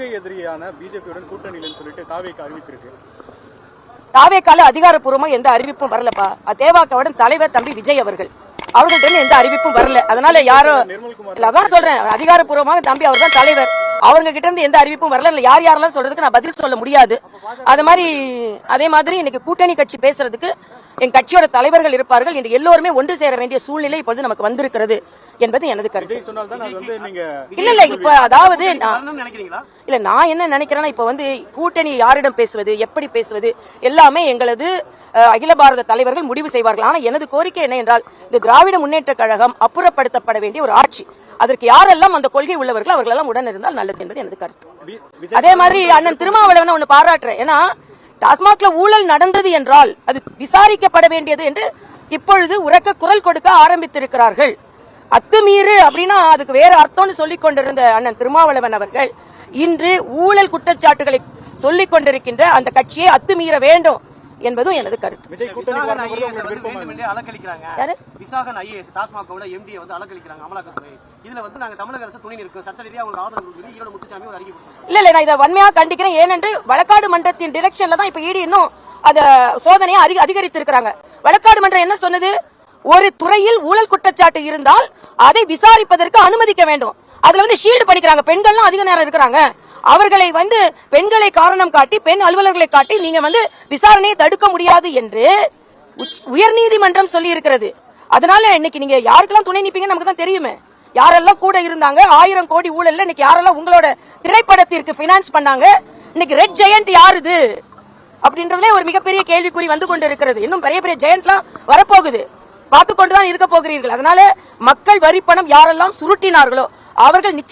எதிரியான பிஜேபியுடன் கூட்டணியிலன்னு சொல்லிட்டு தாவேக்கு அறிவிச்சிருக்கு. தாவேக்கால அதிகாரப்பூர்வமா எந்த அறிவிப்பும் வரலப்பா. தேவாக்காவுடன் தலைவர் தம்பி விஜய் அவர்கள். அவர்கள்ட்ட எந்த அறிவிப்பும் வரல. அதனால யாரோ நிர்மல்குமார். இல்ல அதான் சொல்றேன். அதிகாரப்பூர்வமாக தம்பி அவர் தான் தலைவர். அவங்க கிட்ட இருந்து எந்த அறிவிப்பும் வரல. இல்ல யார் யாரெல்லாம் சொல்றதுக்கு நான் பதில் சொல்ல முடியாது. அது மாதிரி அதே மாதிரி இன்னைக்கு கூட்டணி கட்சி பேசுறதுக்கு என் கட்சியோட தலைவர்கள் இருப்பார்கள். என்று எல்லோருமே ஒன்று சேர வேண்டிய சூழ்நிலை இப்பொழுது நமக்கு வந்திருக்கிறது என்பது எனது கருத்து. இல்ல இல்ல இப்ப அதாவது இல்ல நான் என்ன நினைக்கிறேன்னா இப்ப வந்து கூட்டணி யாரிடம் பேசுவது எப்படி பேசுவது எல்லாமே எங்களது அகில பாரத தலைவர்கள் முடிவு செய்வார்கள். ஆனா எனது கோரிக்கை என்ன என்றால் இந்த திராவிட முன்னேற்ற கழகம் அப்புறப்படுத்தப்பட வேண்டிய ஒரு ஆட்சி. அதற்கு யாரெல்லாம் அந்த கொள்கை உள்ளவர்கள் அவர்கள் எல்லாம் உடன் இருந்தால் நல்லது என்பது எனது கருத்து. அதே மாதிரி அண்ணன் திருமாவளவன் ஒண்ணு பாராட்டுறேன். ஏன்னா டாஸ்மாக்ல ஊழல் நடந்தது என்றால் அது விசாரிக்கப்பட வேண்டியது என்று இப்பொழுது உறக்க குரல் கொடுக்க ஆரம்பித்திருக்கிறார்கள். அத்துமீறு அப்படின்னா அதுக்கு வேற அர்த்தம்னு சொல்லிக் கொண்டிருந்த அண்ணன் திருமாவளவன் அவர்கள் இன்று ஊழல் குற்றச்சாட்டுகளை சொல்லிக் கொண்டிருக்கின்ற அந்த கட்சியை அத்துமீற வேண்டும். என்பதும் எனது கருத்து. இல்ல இல்ல நான் இதை வன்மையா கண்டிக்கிறேன். ஏனென்று வழக்காடு மன்றத்தின் டிரெக்ஷன்ல தான் இப்ப ஈடி இன்னும் அத சோதனையை அதிக அதிகரித்திருக்கிறாங்க. வழக்காடு மன்றம் என்ன சொன்னது? ஒரு துறையில் ஊழல் குற்றச்சாட்டு இருந்தால் அதை விசாரிப்பதற்கு அனுமதிக்க வேண்டும். அதுல வந்து ஷீல்டு பண்ணிக்கிறாங்க. பெண்கள்லாம் அதிக நேரம் இருக்கிறாங்க. அவர்களை வந்து பெண்களை காரணம் காட்டி பெண் அலுவலர்களை காட்டி நீங்க வந்து விசாரணையை தடுக்க முடியாது என்று உயர்நீதிமன்றம் சொல்லி இருக்கிறது அதனால இன்னைக்கு நீங்க யாருக்கெல்லாம் துணை நிப்பீங்கன்னு நமக்கு தான் தெரியுமே. யாரெல்லாம் கூட இருந்தாங்க ஆயிரம் கோடி ஊழல்ல இன்னைக்கு யாரெல்லாம் உங்களோட திரைப்படத்திற்கு பினான்ஸ் பண்ணாங்க இன்னைக்கு ரெட் ஜெயண்ட் யாருது அப்படின்றதுல ஒரு மிகப்பெரிய கேள்விக்குறி வந்து கொண்டு இருக்கிறது இன்னும் பெரிய பெரிய ஜெயண்ட்லாம் வரப்போகுது. பார்த்து கொண்டுதான் இருக்க போகிறீர்கள். அதனால மக்கள் வரிப்பணம் யாரெல்லாம் சுருட்டினார்களோ அவர்கள் நிச்சயம்